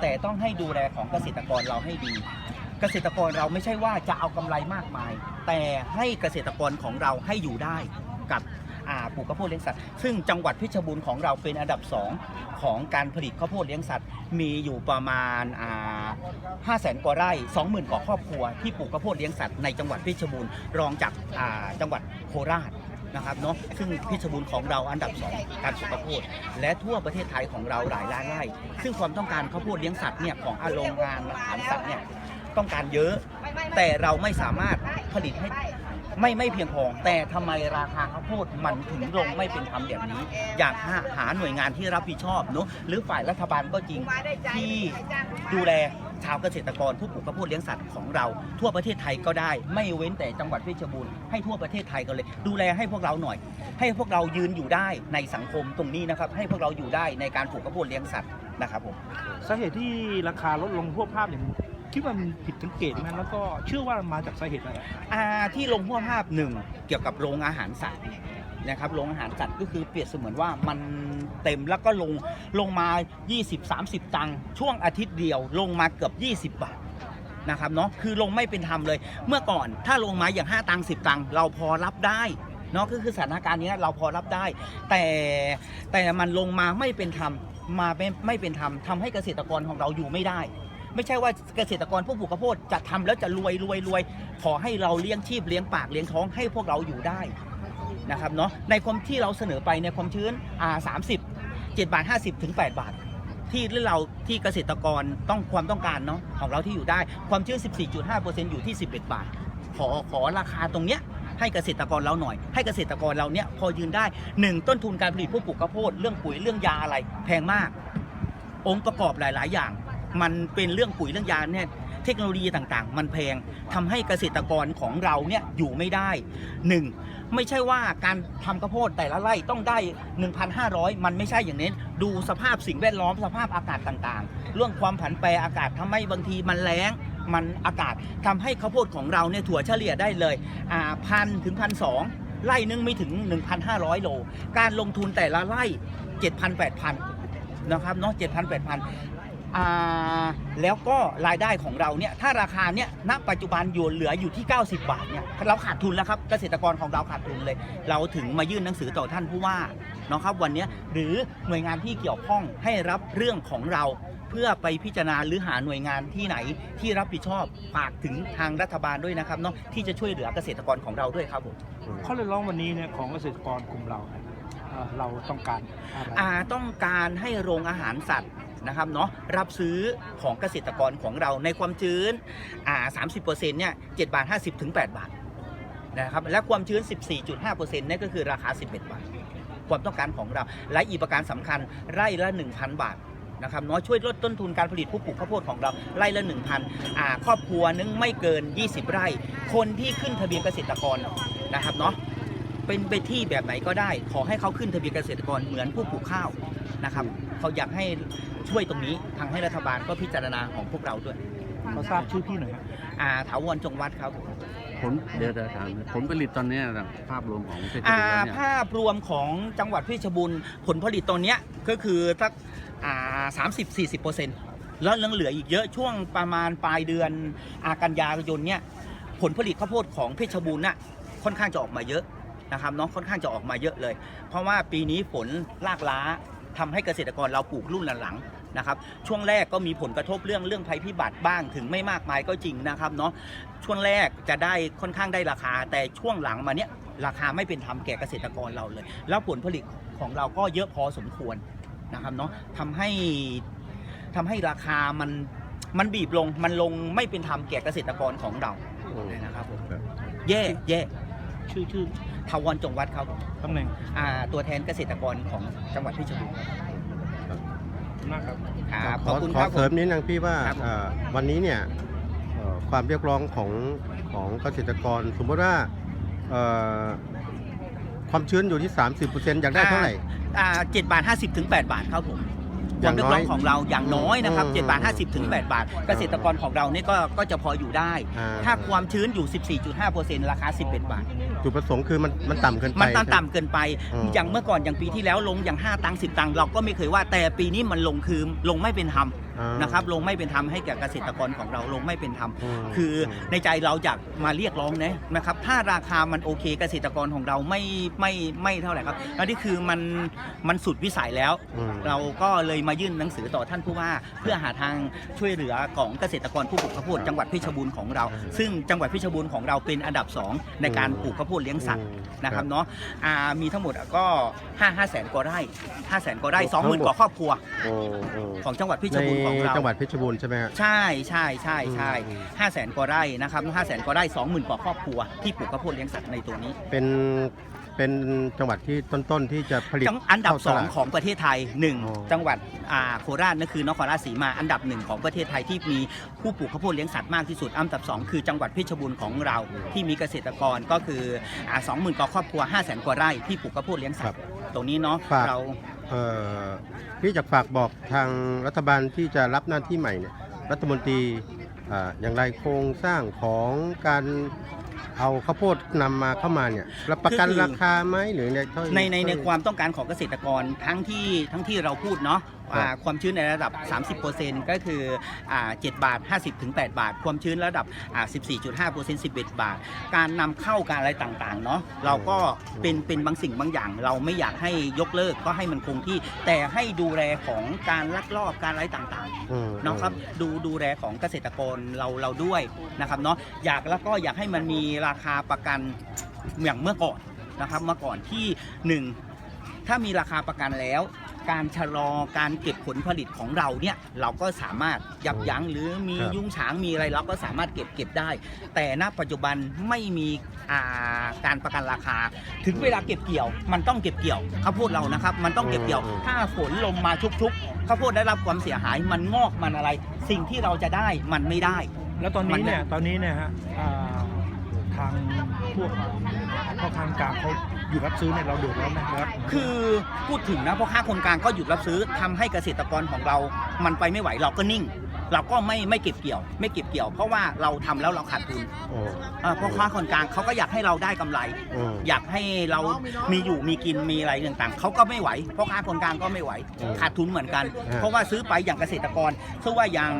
แต่ต้องให้ดูแลของเกษตรกรเราให้ดี เกษตรกรเราไม่ใช่ว่าจะเอากำไรมากมาย แต่ให้เกษตรกรของเราให้อยู่ได้กับปลูกข้าวโพดเลี้ยงสัตว์ซึ่งจังหวัดเพชรบูรณ์ของเราเป็นอันดับสองของการผลิตข้าวโพดเลี้ยงสัตว์ มีอยู่ประมาณอ่าห้าแสนกว่าไร่สองหมื่นกว่าครอบครัวที่ปลูกข้าวโพดเลี้ยงสัตว์ในจังหวัดเพชรบูรณ์รองจากจังหวัดโคราช นะครับเนาะซึ่งเพชบูรณ์ของเราอันดับสองการปลูกข้าพดและทั่วประเทศไทยของเราหลายล้านไร่ซึ่งความต้องการข้าวโพดเลี้ยงสัตว์เนี่ยของอาโรงงานอาหารสัตว์เนี่ยต้องการเยอะ แต่เราไม่สามารถผลิตให้ไม่ไม่เพียงพอแต่ทำไมราคาข้าวโพดมันถึงลงไม่เป็นธรรมแบบนี้ อยากหาหาหน่วยงานที่รับผิดชอบเนอะหรือฝ่ายรัฐบาลก็จริงที่ดูแลาวเกษตรกรผู้ปลูกข้าวโพดเลี้ยงสัตว์ของเรา ทั่วประเทศไทยก็ได้ ไม่เว้นแต่จังหวัดเพชรบูรณ์ให้ทั่วประเทศไทยกันเลย ดูแลให้พวกเราหน่อย ให้พวกเรายืนอยู่ได้ในสังคมตรงนี้นะครับให้พวกเราอยู่ได้ในการปลูกข้าวโพดเลี้ยงสัตว์นะครับผมสาเหตุที่ราคาลดลงทั่วภาพอย่างคิดว่ามันผิดสังเกตไหมแล้วก็เชื่อว่ามาจากสาเหตุอะไรอ่าที่ลงหัวภาพหนึ่งเกี่ยวกับโรงอาหารสัตว์ นะครับโรงอาหารสัตว์ก็คือเปรียบเสมือนว่ามันเต็มแล้วก็ลงลงมา 20-30 ตังค์ช่วงอาทิตย์เดียวลงมาเกือบ 20 บาทนะครับเนาะคือลงไม่เป็นธรรมเลย เมื่อก่อนถ้าลงมาอย่าง 5 ตังค์10 ตังค์เราพอรับได้เนาะก็คือสถานการณ์นี้เราพอรับได้ แต่แต่มันลงมาไม่เป็นธรรมมาไม่ไม่เป็นธรรมทำให้เกษตรกรของเราอยู่ไม่ได้ ไม่ใช่ว่าเกษตรกรผู้ปลูกข้าวโพดจะทำแล้วจะรวยรวยรวยขอให้เราเลี้ยงชีพเลี้ยงปากเลี้ยงท้องให้พวกเราอยู่ได้ นะครับเนาะในความที่เราเสนอไปในความชื้นอ่าสามสิบเจ็ดบาทห้าสิบถึงแปดบาท ที่เราที่เกษตรกรต้องความต้องการเนาะของเราที่อยู่ได้ความชื้น 14.5%อยู่ที่ 11 บาท ขอขอราคาตรงเนี้ยให้เกษตรกรเราหน่อย ให้เกษตรกรเราเนี้ยพอยืนได้หนึ่งต้นทุนการผลิตผู้ปลูกข้าวโพดเรื่องปุ๋ยเรื่องยาอะไรแพงมาก องค์ประกอบหลาย ๆ อย่าง มันเป็นเรื่องปุ๋ยเรื่องยาเนี่ย เทคโนโลยีต่างๆ มันแพงทำให้เกษตรกรของเราเนี่ยอยู่ไม่ได้หนึ่งไม่ใช่ว่าการทำข้าวโพดแต่ละไร่ต้องได้ 1,500 มันไม่ใช่อย่างนี้ดูสภาพสิ่งแวดล้อมสภาพอากาศต่างๆ เรื่องความผันแปรอากาศทำให้บางทีมันแล้งมันอากาศทำให้ข้าวโพดของเราเนี่ยถั่วเฉลี่ยได้เลยอ่าพันถึงพันสองไร่นึงไม่ถึง 1,500 โล การลงทุนแต่ละไร่ 7,000 8,000 นะครับเนาะ7,000 8,000 แล้วก็รายได้ของเราเนี่ยถ้าราคาเนี่ยณปัจจุบันอยู่เหลืออยู่ที่ 90 บาทเนี่ยเราขาดทุนแล้วครับเกษตรกรของเราขาดทุนเลย เราถึงมายื่นหนังสือต่อท่านผู้ว่าเนาะครับวันเนี้ยหรือหน่วยงานที่เกี่ยวข้องให้รับเรื่องของเราเพื่อไปพิจารณาหรือหาหน่วยงานที่ไหนที่รับผิดชอบฝากถึงทางรัฐบาลด้วยนะครับเนาะที่จะช่วยเหลือเกษตรกรของเราด้วยครับผมข้อเรียกร้องวันนี้เนี่ยของเกษตรกรกลุ่มเราเนี่ยเอ่อเราต้องการอะไรอ่าต้องการให้โรงอาหารสัตว์ นะครับเนาะรับซื้อของเกษตรกรของเราในความชื้นอ่า30%เนี่ย7บาท50ถึง8บาทนะครับและความชื้น 14.5%เนี่ยก็คือราคา 11 บาท ความต้องการของเรา และอีกประการสำคัญไร่ละ 1,000 บาทนะครับเนาะช่วยลดต้นทุนการผลิตผู้ปลูกข้าวโพดของเราไร่ละ 1,000อ่าครอบครัวนึงไม่เกิน 20 ไร่ คนที่ขึ้นทะเบียนเกษตรกรนะครับเนาะเป็นไปที่แบบไหนก็ได้ ขอให้เขาขึ้นทะเบียนเกษตรกรเหมือนผู้ปลูกข้าว นะครับเขาอยากให้ช่วยตรงนี้ทางให้รัฐบาลก็พิจารณาของพวกเราด้วยเขาทราบชื่อพี่หน่อยครับอ่าถาวรจงวัดครับผลเดี๋ยวจะถามผลผลิตตอนเนี้ยนะภาพรวมของเพชรบูอ่ารณ์แล้วเนี่ยภาพรวมของจังหวัดเพชรบูรณ์ผลผลิตตอนเนี้ยก็คือสักอ่าสามสิบสี่สิบเปอร์เซ็นต์แล้วยังเหลืออีกเยอะช่วงประมาณปลายเดือนอากันยายนเนี่ยผลผลิตข้าวโพดของเพชรบูรณ์น่ะค่อนข้างจะออกมาเยอะนะครับเน้องค่อนข้างจะออกมาเยอะเลย เพราะว่าปีนี้ฝนลากล้า ทำให้เกษตรกรเราปลูกรุ่นหลังๆนะครับ ช่วงแรกก็มีผลกระทบเรื่องเรื่องภัยพิบัติบ้างถึงไม่มากมายก็จริงนะครับเนาะช่วงแรกจะได้ค่อนข้างได้ราคา แต่ช่วงหลังมาเนี้ยราคาไม่เป็นธรรมแก่เกษตรกรเราเลย แล้วผลผลิตของเราก็เยอะพอสมควรนะครับเนาะทำให้ทำให้ราคามันมันบีบลงมันลงไม่เป็นธรรมแก่เกษตรกรของเรานะครับผมครับแย่แย่ชื่อชื่อ ทาวรจงวัดครับผมตำแหน่งอ่าตัวแทนเกษตรกรของจังหวัดเพชรบูรณ์มากครับครับขขออบคุณขคอรับผเสริมม นิดนึงพี่ว่าครับผม เอ่อวันนี้เนี่ยเอ่อความเรียกร้องของของเกษตรกร สมมติว่าเอ่อความชื้นอยู่ที่ 30%อยากได้เท่าไหร่ อ่าเจ็ดบาทห้าสิบถึงแปดบาทครับผมคามอย่าวงเรียน้กอยร้องของเราอย่างน้อยนะครับอืมเจ็ดบาทห้าสิบถึงแปดบาท เกษตรกรของเราเนี่ยก็ก็จะพออยู่ได้ อ่ถ้าความชื้นอยู่ 14.5%ราคา 11 บาทจุดประสงค์คือมันมันต่ำเกินไปมันต่ำต่ำเกินไปอืมอย่างเมื่อก่อนอย่างปีที่แล้วลงอย่าง 5 ตังค์10 ตังค์เราก็ไม่เคยว่าแต่ปีนี้มันลงคือลงไม่เป็นธรรมอ่านนะครับลงไม่เป็นธรรมให้แก่เกษตรกรของเราลงไม่เป็นธรรมมคือในใจเราอยากมาเรียกร้องนะนะครับ ถ้าราคามันโอเคเกษตรกรของเราไม่ไม่ไม่เท่าไหร่ครับแล้วนี่คือมันมันสุดวิสัยแล้ว อืม เราก็เลยมายื่นหนังสือต่อท่านผู้ว่าเพื่อหาทางช่วยเหลือของเกษตรกรผู้ปลูกข้าวโพดจังหวัดเพชรบูรณ์ของเรา ซึ่งจังหวัดเพชรบูรณ์ของเราเป็นอันดับสองในการปลูกข้าวโพดเลี้ยงสัตว์อืมนะครับเนาะอ่ามีทั้งหมดก็5 5แสนกว่าไร่5แสนกว่าไร่ทั้งหมด20,000กว่าครอบครัวโอ้โอ้ของจังหวัดเพชในรบูรณ์ของเราจังหวัดเพชรบูรณ์ใช่ไหมฮะใช่ใช่ใช่ใช่อืมห้าแสนกว่าไร่นะครับห้าแสนกว่าไร่สองหมื่นกว่าครอบครัวที่ปลูกข้าวโพดเลี้ยงสัตว์ในตัวนี้ เป็น เป็นจังหวัดที่ต้นๆที่จะผลิตจังอันดับเข้าสองตลาดของประเทศไทยหนึ่งอ๋อจังหวัดอ่าโคราชนั่นคือนครราชสีมาอันดับหนึ่งของประเทศไทยที่มีผู้ปลูกข้าวโพดเลี้ยงสัตว์มากที่สุดอันดับสองคือจังหวัดเพชรบูรณ์ของเรา ที่มีเกษตรกรก็คืออ่าสองหมื่นกว่าครอบครัวห้าแสนกว่าไร่ที่ปลูกข้าวโพดเลี้ยงสัตว์ตรงนี้เนาะฝาก เรา เอ่อพี่จากฝากบอกทางรัฐบาลที่จะรับหน้าที่ใหม่เนี่ยรัฐมนตรีอ่าอย่างไรโครงสร้างของการ เอาข้าวโพดนำมาเข้ามาเนี่ยรับประกันราคาไหมหรือในเท่าในในในความต้องการของเกษตรกรทั้งที่ทั้งที่เราพูดเนาะครับ อ่าความชื้นในระดับ 30%ก็คืออ่า7บาท 50ถึง8บาท ความชื้นระดับอ่า14.5% 11 บาท การนำเข้าการอะไรต่างๆเนาะเราก็เป็นเป็นบางสิ่งบางอย่าง เราไม่อยากให้ยกเลิกก็ให้มันคงที่ แต่ให้ดูแลของการลักลอบการอะไรต่างๆอืมเนาะครับดูดูแลของเกษตรกรเราเราด้วยนะครับเนาะอยากแล้วก็อยากให้มันมีราคาประกันอย่างเมื่อก่อนนะครับเมื่อก่อนที่หนึ่งถ้ามีราคาประกันแล้ว การชะลอการเก็บผลผลิตของเราเนี่ยเราก็สามารถยับยั้งหรือมีครับ ยุ้งฉางมีอะไรเราก็สามารถเก็บเก็บได้ แต่ณปัจจุบันไม่มีอ่าการประกันราคา ถึงเวลาเก็บเกี่ยว มันต้องเก็บเกี่ยวข้าวโพดเรานะครับ มันต้องเก็บเกี่ยวอืมถ้าฝนลงมาชุกๆข้าวโพดได้รับความเสียหายมันงอกมันอะไร สิ่งที่เราจะได้มันไม่ได้ แล้วตอนมันี้นเนี่ยตอนนี้เนี่ยฮะอ่าทางพวกพ่อค้ากลางเขาอยู่รับซื้อเนี่ยเราเดือดร้อนไหมครับ คือพูดถึงนะเพราะค่าคนกลางก็หยุดรับซื้อทำให้เกษตรกรของเรา มันไปไม่ไหวเราก็นิ่ง เราก็ไม่ไม่เก็บเกี่ยว ไม่เก็บเกี่ยว เพราะว่าเราทำแล้วเราขาดทุนโอ้เอ่อเพราะค่าคนกลางเขาก็อยากให้เราได้กำไรอืมอยากให้เรามีอยู่มีกินมีอะไรต่างๆ เขาก็ไม่ไหวเพราะค้าคนกลางก็ไม่ไหว อืมขาดทุนเหมือนกันอ่าเพราะว่าซื้อไปอย่างเกษตรกรซื้อว่าอย่าง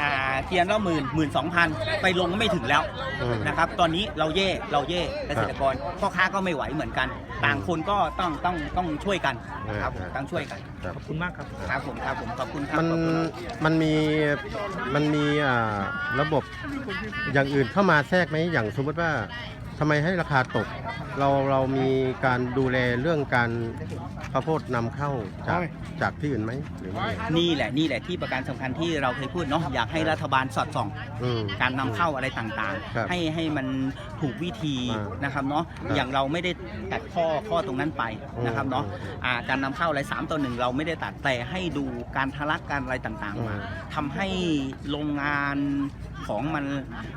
อ่าเทียนละหมื่นหมื่นสองพันไปลงไม่ถึงแล้วอืมนะครับตอนนี้เราเย่เราเย่เกษตรกรพ่อค้าก็ไม่ไหวเหมือนกัน ต่างคนก็ต้องต้องต้องช่วยกันครับอ่า ต้องช่วยกัน ครับขอบคุณมากครับ ครับผมครับผมขอบคุณครับมันขอบคุณ มันมีมันมีอ่าระบบอย่างอื่นเข้ามาแทรกไหมอย่างสมมติว่า ทำไมให้ราคาตก เราเรามีการดูแลเรื่องการข้าวโพดนำเข้าจากจากที่อื่นไหมหรือไม่นี่แหละนี่แหละที่ประการสำคัญที่เราเคยพูดเนาะอยากให้รัฐบาลสอดส่อง อืม การนำเข้าอะไรต่างครับๆ ให้ให้มันถูกวิธีอ่านนะครับเนาะครับอย่างเราไม่ได้ตัดข้อข้อตรงนั้นไปนะครับเนาะอืมอ่าการนำเข้าอะไรสามต่อหนึ่งเราไม่ได้ตัดแต่ให้ดูการทะลักการอะไรต่างๆมาอืมทำให้โรงงานของมัน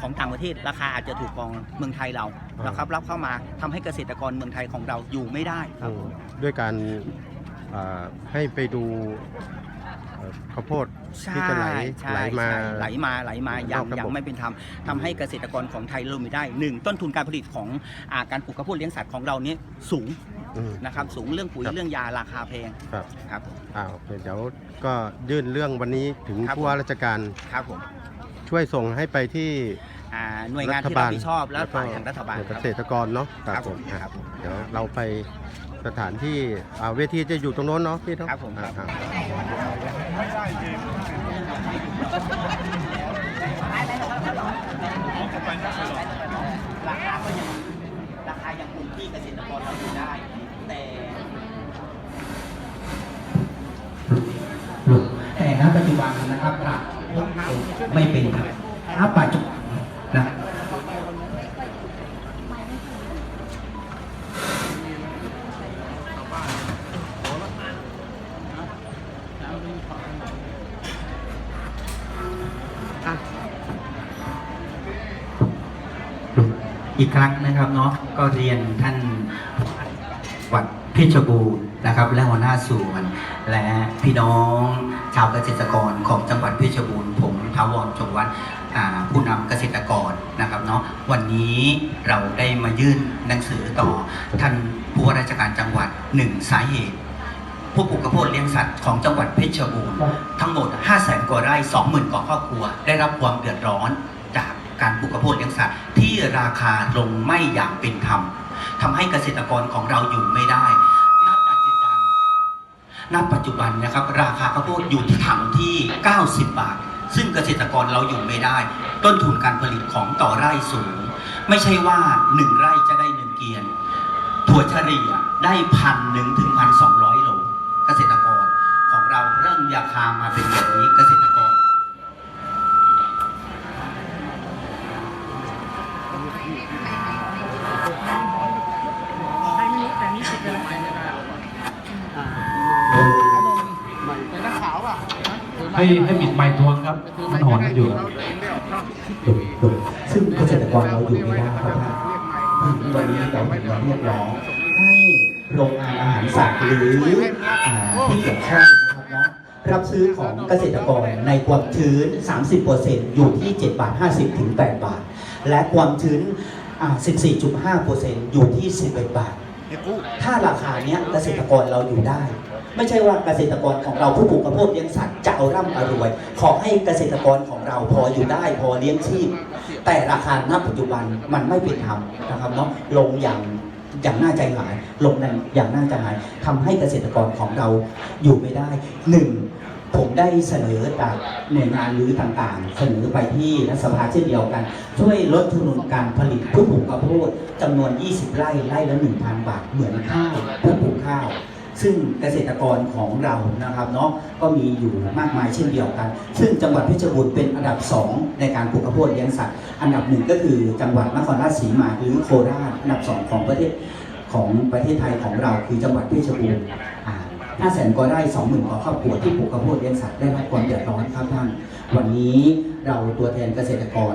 ของต่างประเทศราคาอาจจะถูกกว่าเมืองไทยเรานะครับรับเข้ามาทำให้เกษตรกรเมืองไทยของเราอยู่ไม่ได้ครับอืมด้วยการอ่าให้ไปดูเอ่อข้าวโพดใช่ที่จะไหลใช่ไหลมาใช่ไหลมาไหลมาอย่างนอกระบบอย่างไม่เป็นธรรมทำให้เกษตรกรของไทยเราไม่ได้หนึ่งต้นทุนการผลิตของอาการปลูกข้าวโพดเลี้ยงสัตว์ของเราเนี่ยสูงอืมนะครับสูงเรื่องปุ๋ยครับเรื่องยาราคาแพงครับครับอ่าโอเคเดี๋ยวก็ยื่นเรื่องวันนี้ถึงครับผู้ว่าราชการครับผม ช่วยส่งให้ไปที่อ่าหน่วยงานที่รับผิดชอบและฝ่ายทางรัฐบาลเกครับ ษตรกรเนาะครับผมอะครับผมเดี๋ยวเราไปสถานที่อ่าเวทีจะอยู่ตรงโน้นเนาะพี่เนาะครับผมครับ อ่ารา อีกครั้งนะครับเนาะก็เรียนท่านวัดเพชรบูรณ์นะครับ และหัวหน้าส่วน และพี่น้องชาวเกษตรกรของจังหวัดเพชรบูรณ์ผมทาวรจงวัดผู้นำเกษตรกรนะครับเนาะวันนี้เราได้มายื่นหนังสือต่อท่านผู้ว่าราชการจังหวัดหนึ่งสาเหตุผู้ปลูกข้าวโพดเลี้ยงสัตว์ของจังหวัดเพชรบูรณ์ทั้งหมด 5 0 0แสนกว่าไร่ 20,000 กว่าครอบครัว ได้รับความเดือดร้อน การปลูกข้าวโพดเลี้ยงสัตว์ที่ราคาลงไม่อย่างเป็นธรรมทำให้เกษตรกรของเราอยู่ไม่ได้ณปัจจุบันณปัจจุบันนะครับ ราคาข้าวโพดอยู่ที่ถังที่ 90 บาท ซึ่งเกษตรกรเราอยู่ไม่ได้ ต้นทุนการผลิตของต่อไร่สูง ไม่ใช่ว่า 1 ไร่จะได้หนึ่งเกียนถั่วเฉลี่ยได้พันหนึ่งถึงพันสองร้อยโล เกษตรกรของเราเริ่มราคามาเป็นแบบนี้เกษตร ให้ให้ปิดไมค์ทวงครับมันหอนกันอยู่ซึ่งเกษตรกรเราอยู่ไม่ได้ครับวันนี้เราเรียกร้องให้โรงงานอาหารสัตว์หรือที่เกี่ยวข้องนะครับเนาะรับซื้อของเกษตรกรในความชื้น 30%อยู่ที่ 7 บาท 50 ถึง 8 บาท และความชื้นอ่า14.5%อยู่ที่ 11 บาท ถ้าราคาเนี้ยเกษตรกรเราอยู่ได้ ไม่ใช่ว่าเกษตรกรของเราผู้ปลูกข้าวโพดเลี้ยงสัตว์จะเอาร่ำเอารวย ขอให้เกษตรกรของเราพออยู่ได้พอเลี้ยงชีพ แต่ราคาณปัจจุบันมันไม่เป็นธรรมนะครับเนาะลงอย่างอย่างน่าใจหายลงอย่างน่าใจหายทำให้เกษตรกรของเราอยู่ไม่ได้หนึ่ง ผมได้เสนอจากหน่วยงานหรือต่างๆ เสนอไปที่รัฐสภาเช่นเดียวกัน ช่วยลดทุนการผลิตผู้ปลูกข้าวโพดจำนวน 20 ไร่ไร่ละ 1,000 บาท เหมือนข้าวผู้ปลูกข้าว ซึ่งเกษตรกรของเรานะครับเนาะก็มีอยู่มากมายเช่นเดียวกัน ซึ่งจังหวัดเพชรบูรณ์เป็นอันดับ 2 ในการปลูกข้าวโพดเลี้ยงสัตว์อันดับหนึ่งก็คือจังหวัดนครราชสีมาหรือโคราชอันดับ 2 ของประเทศของประเทศไทยของเราคือจังหวัดเพชรบูรณ์ ห้าแสนกว่าไร่สองหมื่นกว่าครอบครัวที่ปลูกข้าวโพดเลี้ยงสัตว์ได้รับความเดือดร้อนครับท่าน วันนี้เราตัวแทนเกษตรกร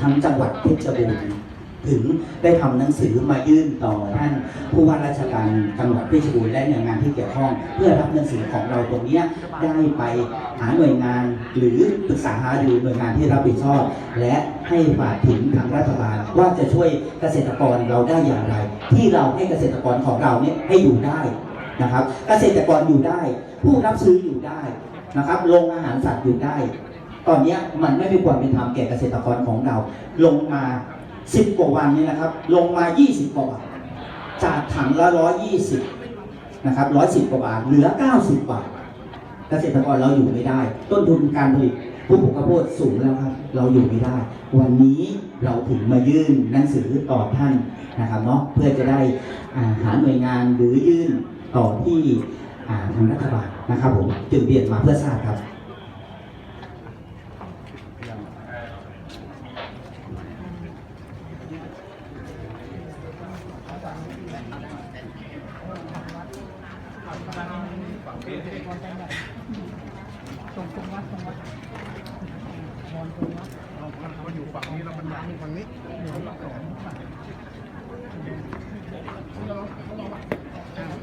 ทั้งจังหวัดเพชรบูรณ์ถึงได้ทำหนังสือมายื่นต่อท่านผู้ว่าราชการจังหวัดเพชรบูรณ์และหน่วยงานที่เกี่ยวข้อง เพื่อรับหนังสือของเราตรงนี้ได้ไปหาหน่วยงานหรือปรึกษาหารือหน่วยงานที่รับผิดชอบ และให้ฝากถึงทางรัฐบาลว่าจะช่วยเกษตรกรเราได้อย่างไร ที่เราให้เกษตรกรของเราเนี่ยให้อยู่ได้ นะครับ เกษตรกรอยู่ได้ ผู้รับซื้ออยู่ได้นะครับโรงอาหารสัตว์อยู่ได้ ตอนนี้มันไม่มีความเป็นธรรมแก่เกษตรกรของเรา ลงมา 10 กว่าวันนี้นะครับ ลงมา 20 กว่าบาทจากถังละ 120 นะครับ 110 กว่าบาทเหลือ 90 บาท เกษตรกรเราอยู่ไม่ได้ ต้นทุนการผลิตผู้ปลูกข้าวโพดสูงแล้วครับ เราอยู่ไม่ได้ วันนี้เราถึงมายื่นหนังสือต่อท่านนะครับเนาะเพื่อจะได้หาหน่วยงานหรือยื่น ต่อที่ทางรัฐบาลนะครับผมจึงเรียนมาเพื่อทราบครับ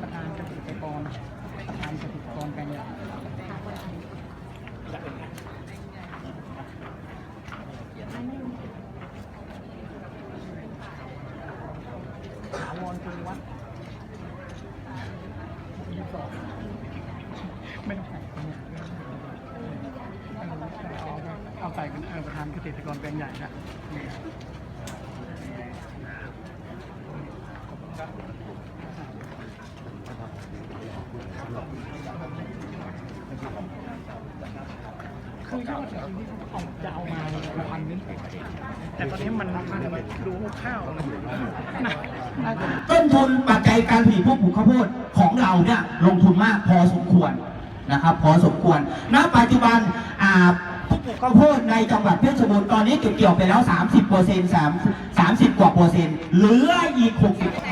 ประธานเกษตรกรประธานเกษตรกรแปลงใหญ่ ถาวรคุณวัดยี่สองไม่ต้องใส่เอาเอาใส่เป็นประธานเกษตรกรแปลงใหญ่นะ คือยอด จะเอามาพันนึงแต่ตอนนี้มันดูข้าวต้นทุนปัจจัยการผลิตพวกปลูกข้าวโพดของเราเนี่ยลงทุนมากพอสมควรนะครับ พอสมควร ณ ปัจจุบันอ่าผู้ปลูกข้าวโพดในจังหวัดเพชรบูรณ์ตอนนี้เก็บเกี่ยวไปแล้ว 30เปอร์เซ็นต์30 กว่าเปอร์เซ็นต์เหลืออีก 60